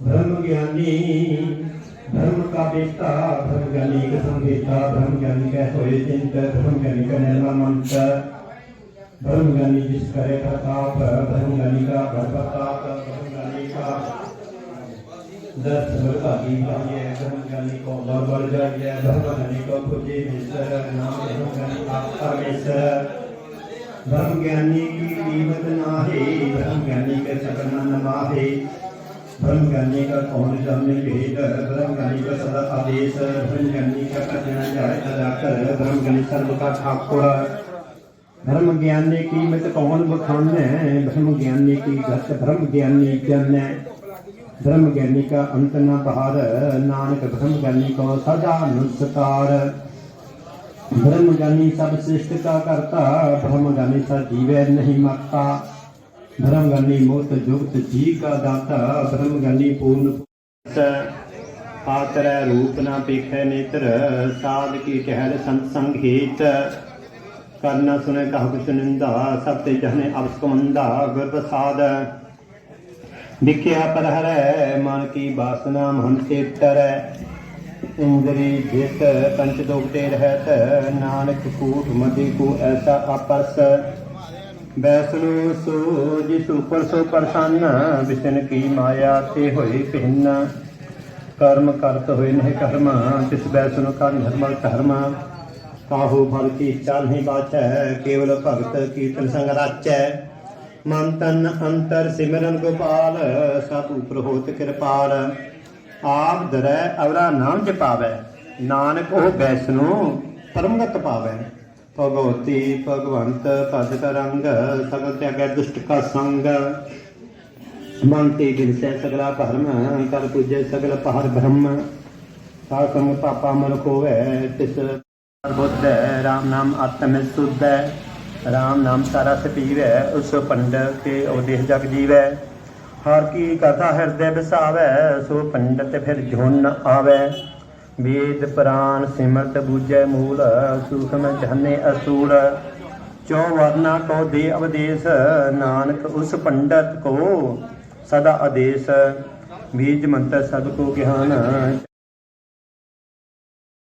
ब्रह्म ज्ञानी धर्म का बेटा ब्रह्म ज्ञानी का संगीता ब्रह्म ज्ञानी का होए चिंत ब्रह्म ज्ञानी का निर्मल मंत्र ब्रह्म ज्ञानी जिस करे प्रताप ब्रह्म ज्ञानी का बड़ प्रताप ब्रह्म ज्ञानी का दस बरभागी जाइए ब्रह्म ज्ञानी को बर बर जाइए ब्रह्म ज्ञानी को पूजे मिश्र नाम ब्रह्म ज्ञानी का परमेश्वर। ब्रह्म ज्ञानी की कीमत ज्ञानी के नमाहे ब्रह्म ज्ञानी का कौन जाने भेद ब्रह्म ज्ञानी का सदा आदेश। ब्रह्म ज्ञानी का कठिन जाए अदा कर ब्रह्म ज्ञानी सर्व का ठाकुर ब्रह्म ज्ञानी की मत कौन बखाने ब्रह्म ज्ञानी की घट ब्रह्म ज्ञानी जन ब्रह्म ज्ञानी का अंत न बहार, नानक ब्रह्म ज्ञानी को सदा नुस्तार ब्रह्म ज्ञानी सब सृष्टि का करता ब्रह्म ज्ञानी सब जीवे नहीं मरता। ब्रह्म ज्ञानी मोत जुगत जी का दाता ब्रह्म ज्ञानी पूर्ण आतर रूप ना पेखे नेत्र साध की कहल संत संगीत करना सुने कह कुछ निंदा सब ते जहने अवस मंदा गुर प्रसाद विख्या पर हरै मन की वासना मन से तरੈ इंद्री जित पंच दोगते रहत नानक कूट मति को ऐसा अपरस ਬੈਸਨੋ ਸੋ ਜਿਸ ਉਪਰ ਸੋ ਪ੍ਰਸੰਨ ਵਿਸ਼ਨ ਕੀ ਮਾਇਆ ਤੇ ਹੋਏ ਭਿੰਨ। ਕਰਮ ਕਰਤ ਹੋਏ ਨਹੀਂ ਕਰਮ, ਤਿਸ ਬੈਸਨੋ ਕਰਨ ਧਰਮ ਧਰਮ। ਕਾਹੋ ਭਲ ਕੀ ਇਛਾ ਨਹੀਂ ਬਾਚੈ, ਕੇਵਲ ਭਗਤ ਕੀਰਤਨ ਸੰਗ ਰਾਚੈ। ਮਨ ਤਨ ਅੰਤਰ ਸਿਮਰਨ ਗੋਪਾਲ, ਸਭ ਉਪਰ ਹੋਤ ਕਿਰਪਾਲ। ਆਪ ਦਰੈ ਅਵਰਾ ਨਾਮ ਜਪਾਵੇ, ਨਾਨਕ ਉਹ ਬੈਸਨੋ ਪਰਮਗਤ ਪਾਵੇ। ਭਗਵਤੀ ਭਗਵੰਤ ਪਦ ਕਰੰਗ ਸਗਲ ਤਿਆਗੈ ਦੁਸ਼ਟ ਕਾ ਸੰਗ। ਮਨ ਤੇ ਸਗਲਾ ਭਰਮ ਕਰ ਪੂਜੈ ਸਗਲ ਪਹਰ ਬ੍ਰਹਮ। ਸਾ ਸੰਗ ਪਾਪਾ ਮਨ ਕੋਵੈ ਤਿਸ ਬੁੱਧ, ਰਾਮ ਨਾਮ ਆਤਮ ਸੁਧੈ। ਰਾਮ ਨਾਮ ਸਾਰਾ ਸਪੀਵੈ, ਉਸ ਪੰਡਤ ਕੇ ਉਦੇਸ਼ ਜਗ ਜੀਵੈ। ਹਰ ਕੀ ਕਥਾ ਹਿਰਦੈ ਵਿਸਾਵੈ ਸੋ ਪੰਡਤ ਫਿਰ ਜੁਨ ਆਵੈ। ਵੇਦ ਪ੍ਰਾਨ ਸਿਮਰਤ ਬੂਝੈ ਮੂਲ, ਸੂਖਮ ਜਹਨੇ ਅਸੂਲ। ਚੋ ਵਰਨਾ ਕੋ ਦੇ ਅਵਦੇਸ਼, ਨਾਨਕ ਉਸ ਪੰਡਤ ਕੋ ਸਦਾ ਆਦੇਸ਼। ਬੀਜ ਮੰਤਰ ਸਭ ਕੋ ਗਿਆਨ।